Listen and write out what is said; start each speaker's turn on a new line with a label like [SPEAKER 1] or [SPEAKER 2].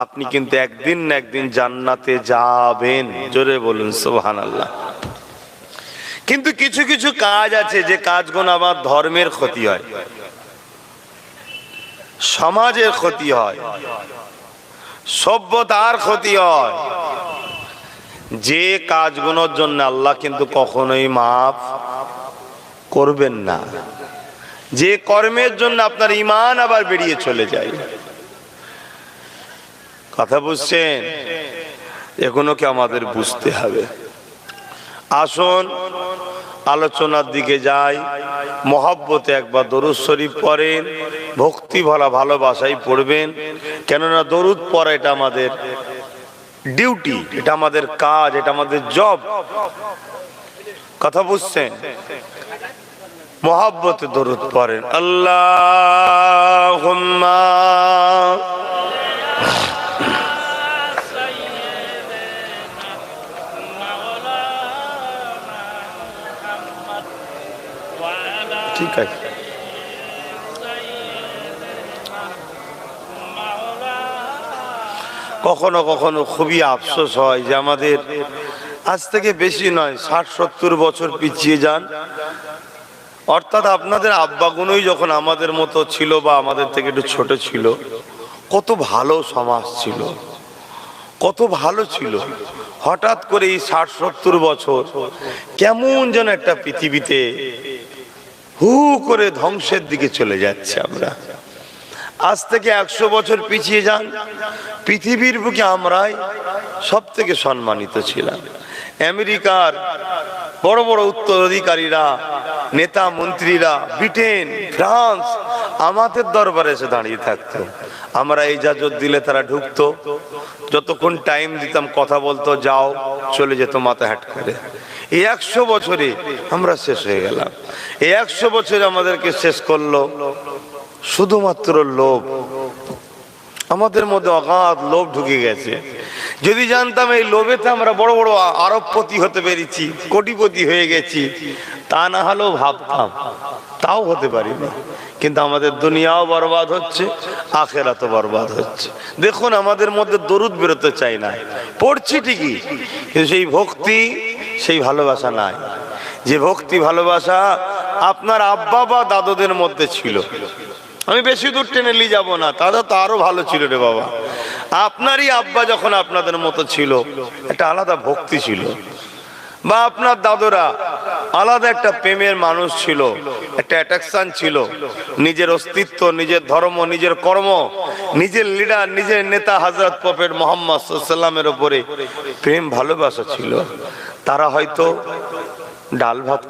[SPEAKER 1] আপনি কিন্তু একদিন না একদিন জান্নাতে যাবেন। জোরে বলুন সোহান আল্লাহ কিন্তু কিছু কিছু কাজ আছে যে কাজগুলো আমার ধর্মের ক্ষতি হয়। সমাজের ক্ষতি হয়। সভ্যতার ক্ষতি হয়। যে কাজগুলোর জন্য আল্লাহ কিন্তু কখনোই মাফ করবেন না। যে কর্মের জন্য আপনার ইমান আবার বেরিয়ে চলে যায়। কথা বুঝছেন? এগুলোকে আমাদের বুঝতে হবে? আসুন, আলোচনার দিকে যাই। মহাব্বতে একবার দরুদ শরীফ পড়েন, ভক্তি ভরা ভালোবাসাই পড়বেন। কেননা দরুদ পড়া এটা আমাদের ডিউটি, এটা আমাদের কাজ, এটা আমাদের জব। কথা বুঝছেন? মহাব্বতে দরুদ পড়েন। আল্লাহ আছে কখনো কখনো খুবই আফসোস হয় যে আমাদের আজ থেকে বেশি নয়, ষাট, সত্তর বছর পিছিয়ে যান। অর্থাৎ আপনাদের আব্বাগুনোই যখন আমাদের মতো ছিল বা আমাদের থেকে একটু ছোট ছিল, কত ভালো সমাজ ছিল, কত ভালো ছিল। হঠাৎ করে এই ষাট, সত্তর বছর কেমন যেন একটা পৃথিবীতে হু করে ধ্বংসের দিকে চলে যাচ্ছে আমরা। আজ থেকে একশো বছর পিছিয়ে যান। পৃথিবীর বুকে আমরাই সব থেকে সম্মানিত ছিলাম। আমেরিকার বড় বড় উত্তরাধিকারীরা, নেতা মন্ত্রীরা, ব্রিটেন, ফ্রান্স আমাদের দরবারে এসে দাঁড়িয়ে থাকতো। আমরা ইজাজত দিলে তারা ঢুকতো। যতক্ষণ টাইম দিতাম, কথা বলতো, যাও, চলে যেত মাথা হ্যাট করে। এই একশো বছরে আমরা শেষ হয়ে গেলাম। এই একশো বছরে আমাদেরকে শেষ করল শুধুমাত্র লোভ। আমাদের মধ্যে অগাধ লোভ ঢুকে গেছে। যদি জানতাম এই লোভেতে আমরা বড় বড় আরবপতি হতে পেরেছি, কোটিপতি হয়ে গেছি, তা না হলেও ভাবতাম, তাও হতে পারিনি। কিন্তু আমাদের দুনিয়াও বরবাদ হচ্ছে, আখেরাতও বরবাদ হচ্ছে। দেখুন, আমাদের মধ্যে দরুদ বেরোতে চাই না। পড়ছি ঠিকই, কিন্তু সেই ভক্তি, সেই ভালোবাসা নাই। যে ভক্তি, ভালোবাসা আপনার আব্বা বা দাদুদের মধ্যে ছিল। আমি বেশি দূর টেনে নিয়ে যাব না, দাদা তো আরও ভালো ছিল রে বাবা। আপনারই আব্বা যখন আপনাদের মতো ছিল, একটা আলাদা ভক্তি ছিল। বা আপনার দাদুরা আলাদা একটা প্রেমের মানুষ ছিল, একটা অ্যাট্রাকশন ছিল। নিজের অস্তিত্ব, নিজের ধর্ম, নিজের কর্ম, নিজের লিডার, নিজের নেতা হজরত পপের মোহাম্মদ সাল্লামের ওপরে প্রেম ভালোবাসা ছিল। তারা হয়তো ডাল ভাত